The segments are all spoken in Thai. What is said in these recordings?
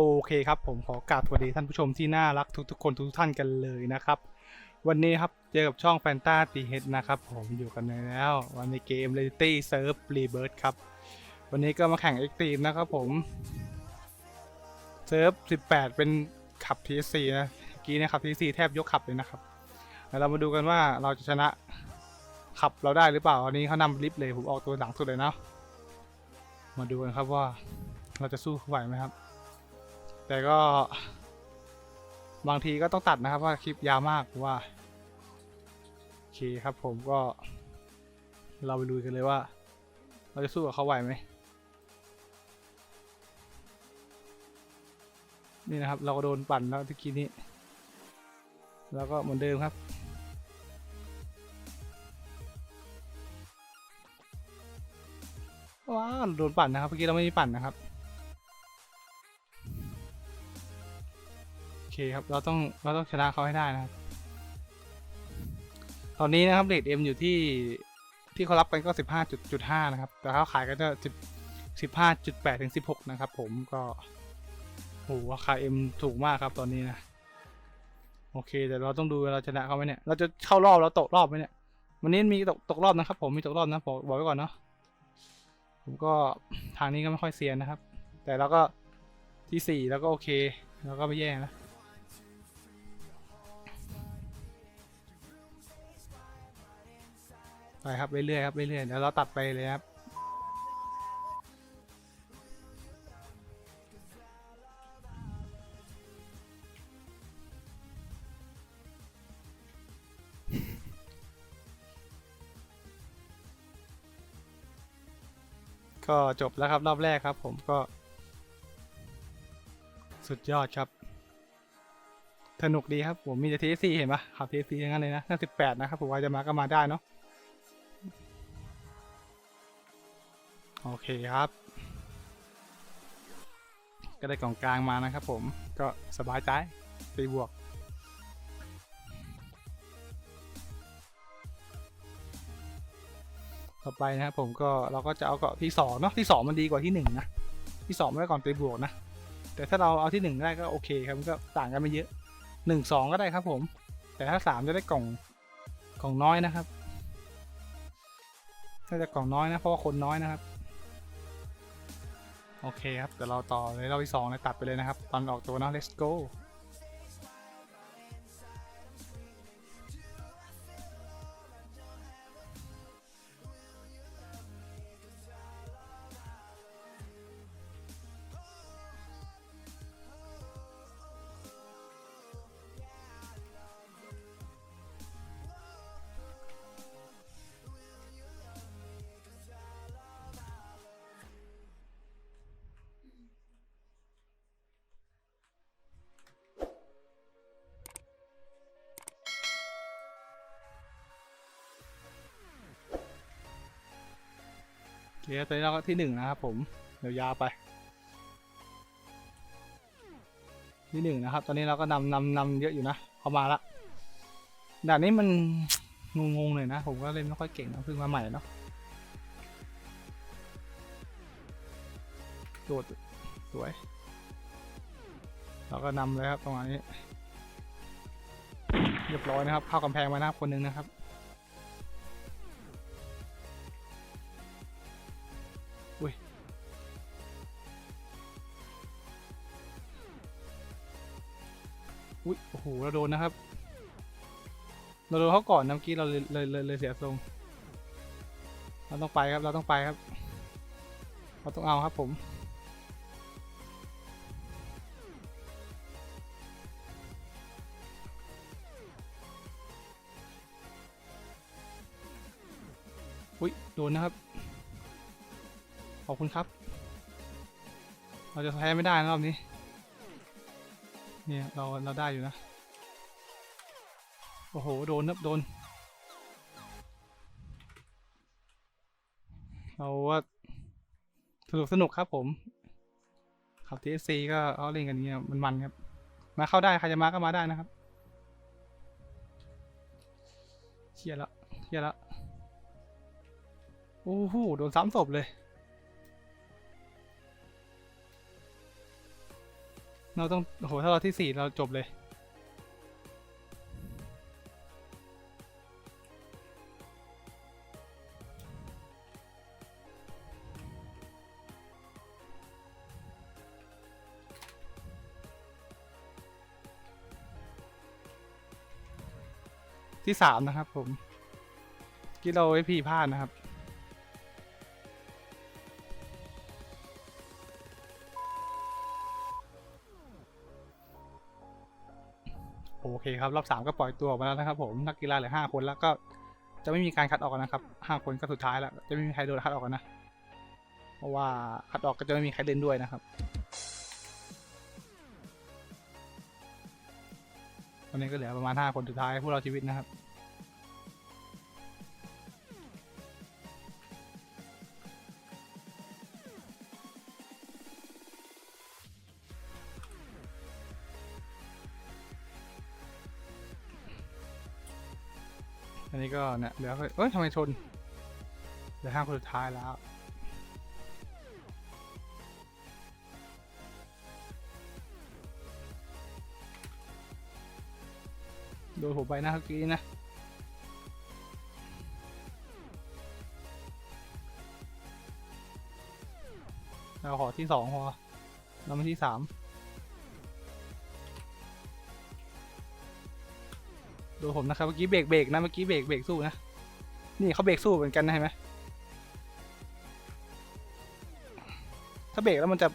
โอเคครับผมขอกราบสวัสดีท่านผู้ชมที่น่ารักทุกๆคนทุกท่านกันเลยนะครับ วันนี้ครับเจอกับช่องแฟนตาตีเฮดนะครับผมอยู่กันแล้ววันในเกม Reality Surf Rebirth ครับ วันนี้ก็มาแข่ง Extreme นะครับผมเซิร์ฟ18 เป็นขับ TSC นะกี้นะขับ TSC แทบยกขับเลยนะครับแล้วเรามาดูกันว่าเราจะชนะขับเราได้หรือเปล่าอันนี้เขานำลิฟต์เลยผมออกตัวหลังสุดเลยเนาะมาดูกันครับว่าเราจะสู้เขาไหวไหมครับ แต่ก็ บางทีก็ต้องตัดนะครับว่าคลิปยาวมากว่าโอเคครับผมก็ เราไปดูกันเลยว่า เราจะสู้กับเขาไหวไหมนี่นะครับ เราก็โดนปั่นแล้วตะกี้นี้ แล้วก็เหมือนเดิมครับว้าวโดนปั่นนะครับเมื่อกี้เราไม่มีปั่นนะครับ คครับ เราต้องเราต้องชนะเขาให้ได้นะครับ ตอนนี้นะครับเรทเอ็มอยู่ที่ที่เขารับกันก็สิบห้าจุดจุดห้านะครับ แต่เขาขายกันก็สิบสิบห้าจุดแปดถึงสิบหกนะครับ ผมก็โหราคาเอ็มถูกมากครับตอนนี้นะโอเคแต่เราต้องดูเราชนะเขาไหมเนี่ยเราจะเข้ารอบแล้วตกรอบไหมเนี่ยวันนี้มีตกตกรอบนะครับ ผมมีตกรอบนะบอกบอกไว้ก่อนเนาะผมก็ทางนี้ก็ไม่ค่อยเซียนนะครับ แต่เราก็ที่สี่แล้วก็โอเค แล้วก็ไม่แย่นะ ครับเรื่อยๆครับเรื่อยๆเดี๋ยวเราตัดไปเลยครับก็จบแล้วครับรอบแรกครับ ผมก็ สุดยอดครับสนุกดีครับผมมีแต่ทีซีเห็นปะขับทีซีอย่างนั้นเลยนะน่าสิบแปดนะครับผมว่าจะมาก็มาได้เนาะ โอเคครับ ก็ได้กล่องกลางมานะครับผมก็สบายใจตีบวก ต่อไปนะครับผมก็เราก็จะเอาเกาะที่สองเนาะที่สองมันดีกว่าที่หนึ่งนะที่สองไม่ได้ก่อนตีบวกนะ แต่ถ้าเราเอาที่หนึ่งได้ก็โอเคครับมันก็ต่างกันไม่เยอะหนึ่งสองก็ได้ครับผม แต่ถ้าสามจะได้กล่องกล่องน้อยนะครับน่าจะกล่องน้อยนะเพราะว่าคนน้อยนะครับ โอเคครับ เดี๋ยวเราต่อเลยเราที่สองเลยตัดไปเลยนะครับ ตอนออกตัวนะ let's go เคตอนนี้เราก็ที่หนึ่งนะครับผมเดี๋ยวยาวไป ที่หนึ่งนะครับ ตอนนี้เราก็นำนำนำเยอะอยู่นะเข้ามาละด่านนี้มันงงๆเลยนะ ผมก็เล่นไม่ค่อยเก่งนะเพิ่งมาใหม่เนาะโดดสวย เราก็นำเลยครับตรงนี้ เรียบร้อยนะครับ เข้ากำแพงมานะครับคนหนึ่งนะครับ โอ้โหเราโดนนะครับ เราโดนเขาก่อนนะเมื่อกี้เราเลยเลยเลยเลยเสียทรง เราต้องไปครับ เราต้องไปครับ เราต้องเอาครับผม อุ้ยโดนนะครับ ขอบคุณครับ เราจะแพ้ไม่ได้นะรอบนี้ เนี่ยเราเราได้อยู่นะ โอ้โห โดนครับโดน เราว่าสนุกสนุกครับผมขับ TSC ก็เอาเล่นกันอย่างเงี้ยมันมันครับ มาเข้าได้ ใครจะมาก็มาได้นะครับเชียละเชียละโอ้โหโดนซ้ำศพเลย เราต้องโหถ้าเราที่สี่เราจบเลย ที่สามนะครับผม ที่เราไว้พีพลาดนะครับ โอเคครับรอบสามก็ปล่อยตัวออกมาแล้วนะครับ ผมนักกีฬาเหลือห้าคนแล้วก็จะไม่มีการคัดออกกันนะครับห้าคนก็สุดท้ายแล้วจะไม่มีใครโดนคัดออกกันนะ เพราะว่าคัดออกก็จะไม่มีใครเล่นด้วยนะครับตอนนี้ก็เหลือประมาณห้าคนสุดท้ายผู้เราชีวิตนะครับ นนี้ก็เนี่ยเหลือเอ้ยทำไมชนเหลือห้าคนสุดท้ายแล้วโดนผมไปนะเมื่อกี้นะ เราขอที่สองพอเราไม่ที่สาม ดูผมนะครับเมื่อกี้เบรกเบรกนะเมื่อกี้เบรกเบรกสู้นะนี่เขาเบรกสู้เหมือนกันนะเห็นไหมถ้าเบรกแล้วมันจะ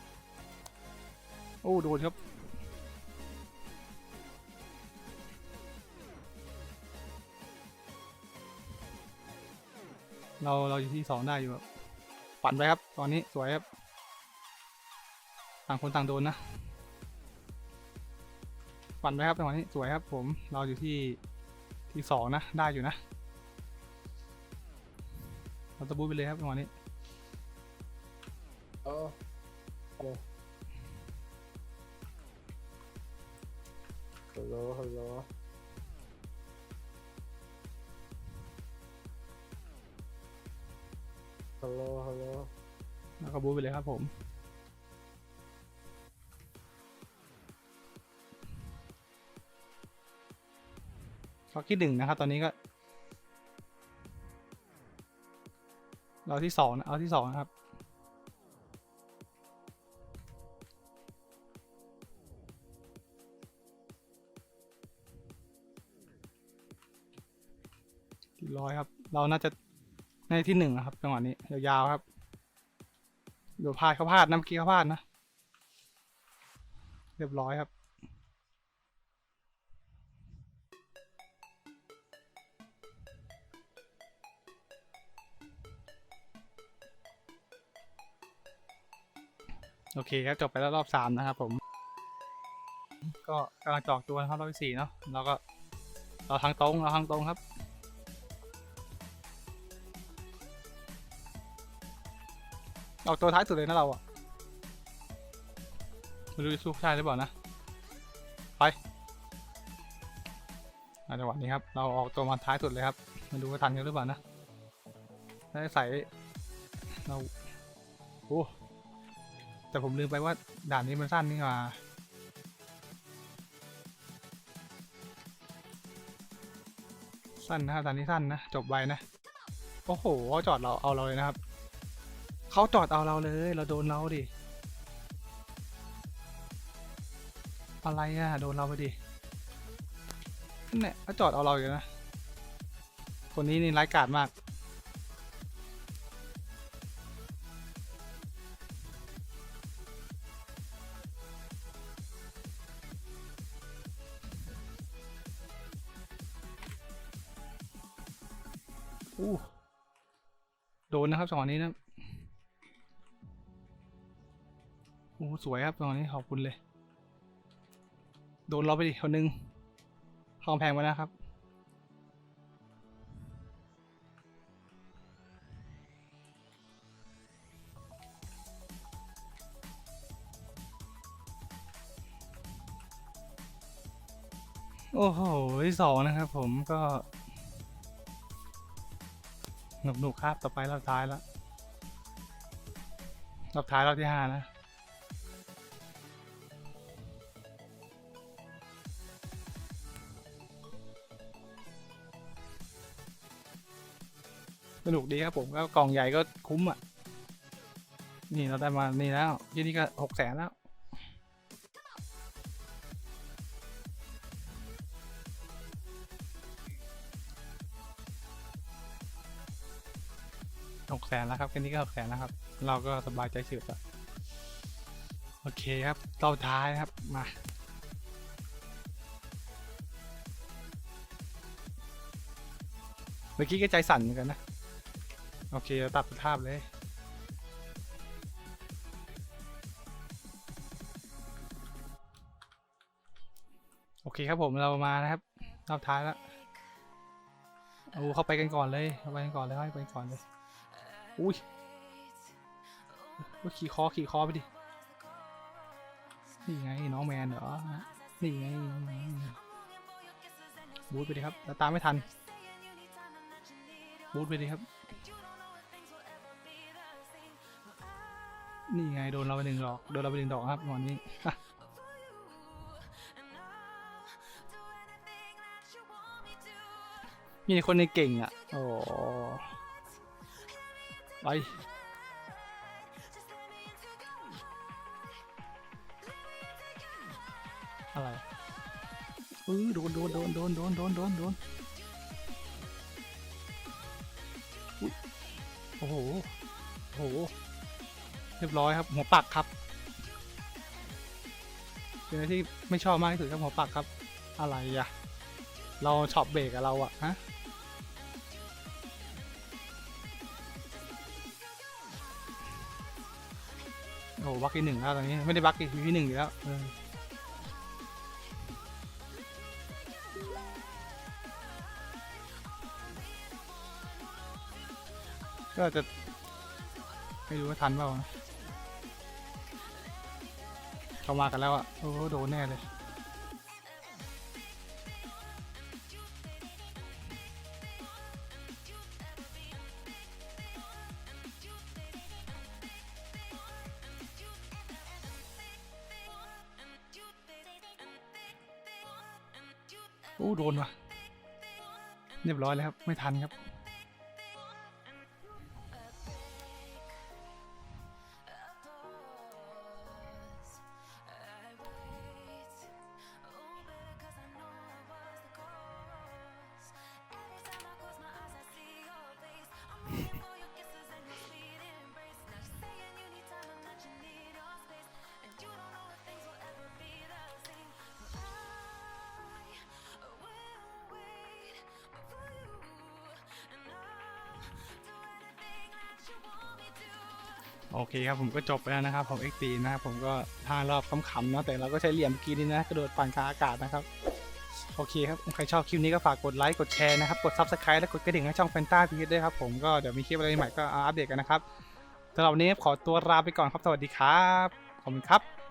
โอ้โดนครับเราเราอยู่ที่สองได้อยู่ครับปั่นไปครับ ตอนนี้สวยครับ ต่างคนต่างโดนนะ ปั่นไปครับจังหวะนี้สวยครับ ผมเราอยู่ที่ ที่สองนะ ได้อยู่นะเราจะบูทไปเลยครับจังหวะนี้โอ้ฮัลโหลฮัลโหลฮัลโหลฮัลโหลแล้วก็บูทไปเลยครับผม เขาที่หนึ่งนะครับ ตอนนี้ก็ เราที่สองนะเอาที่สองนะครับ ร้อยครับ เราน่าจะในที่หนึ่งนะครับจังหวะนี้ยาวๆครับเดี๋ยวพลาดเขาพลาดนะเมื่อกี้เขาพลาดนะ เรียบร้อยครับ คครับจบไปแล้วรอบสามนะครับผม ก็กำลังจอกตัวนะครับรอบที่สี่เนาะเราก็เราทางตรงเราทางตรงครับออกตัวท้ายสุดเลยนะเราอะไม่รู้จะสู้ใช่หรือเปล่านะ ไปอะจังหวะนี้ครับ เราออกตัวมาท้ายสุดเลยครับม่รู้ว่าทันกันหรือเปล่านะได้ใส่เราโอ้ แต่ผมลืมไปว่าด่านนี้มันสั้นนี่หว่าสั้นนะครับด่านนี้สั้นนะ จบไวนะ โอ้โหเขาจอดเราเอาเราเลยนะครับ เขาจอดเอาเราเลย เราโดนเราดิ อะไรอะโดนเราไปดินั่นแหละเขาจอดเอาเราอยู่นะ คนนี้นี่ร้ายกาจมาก อู้โดนนะครับจังหวะนี้นะโอ้สวยครับตรงนี้ขอบคุณเลย โดนเราไปดิคนหนึงเข้ากำแพงไปนะครับ โอ้โหที่สองนะครับผมก็ หนุกๆครับต่อไปรอบท้ายแล้วรอบท้ายรอบที่ห้านะสนุกดีครับผมก็กล่องใหญ่ก็คุ้มอะ นี่เราได้มานี่แล้วที่นี่ก็หกแสนแล้ว สนแล้วครับแค่นี้ก็หกแสนแล้วครับ เราก็สบายใจสืบแล้วโอเคครับต่อท้ายครับมาเมื่อกี้ก็ใจสั่นเหมือนกันนะ โอเคเราตัดภาพเลย โอเคครับผมเรามานะครับรอบท้ายแล้วเอาเข้าไปกันก่อนเลยเข้าไปกันก่อนเลยเข้าไปกันก่อนเลย อุ้ยขี่คอขี่คอไปดิ นี่ไงน้องแมนเหรอ นี่ไงบูทไปดิครับแล้วตามไม่ทัน บูทไปดิครับ นี่ไงโดนเราไปหนึ่งดอก โดนเราไปหนึ่งดอกครับวันนี้มีคนในเก่งอะ โอ้ ไป อะไรเออโดนโดนโดนโดนโดนโดนโดนโดนโอ้โห โอ้โห เรียบร้อยครับ หัวปักครับ เป็นอะไรที่ไม่ชอบมากที่สุดครับหัวปักครับ อะไรอะเราช็อปเบรกอะเราอะฮะ โอ้บักที่หนึ่งแล้วตอนนี้ไม่ได้บักอีกมีที่หนึ่งอยู่แล้วก็จะไม่รู้ว่าทันเปล่าเขามากันแล้วอะ โอ้โหโดนแน่เลย โอ้โดนว่ะเรียบร้อยแล้วครับ ไม่ทันครับ โอเคครับผมก็จบไปแล้วนะครับของ XP นะครับผมก็ห้ารอบขำๆนะแต่เราก็ใช้เหลี่ยมเมื่อกี้นี่นะกระโดดปั่นกลางอากาศนะครับโอเคครับใครชอบคลิปนี้ก็ฝากกดไลค์กดแชร์นะครับกด Subscribe และกดกระดิ่งให้ช่องแฟนตาพีด้วยครับผมก็เดี๋ยวมีคลิปอะไรใหม่ก็อัปเดตกันนะครับสำหรับวันนี้ขอตัวลาไปก่อนครับสวัสดีครับขอบคุณครับ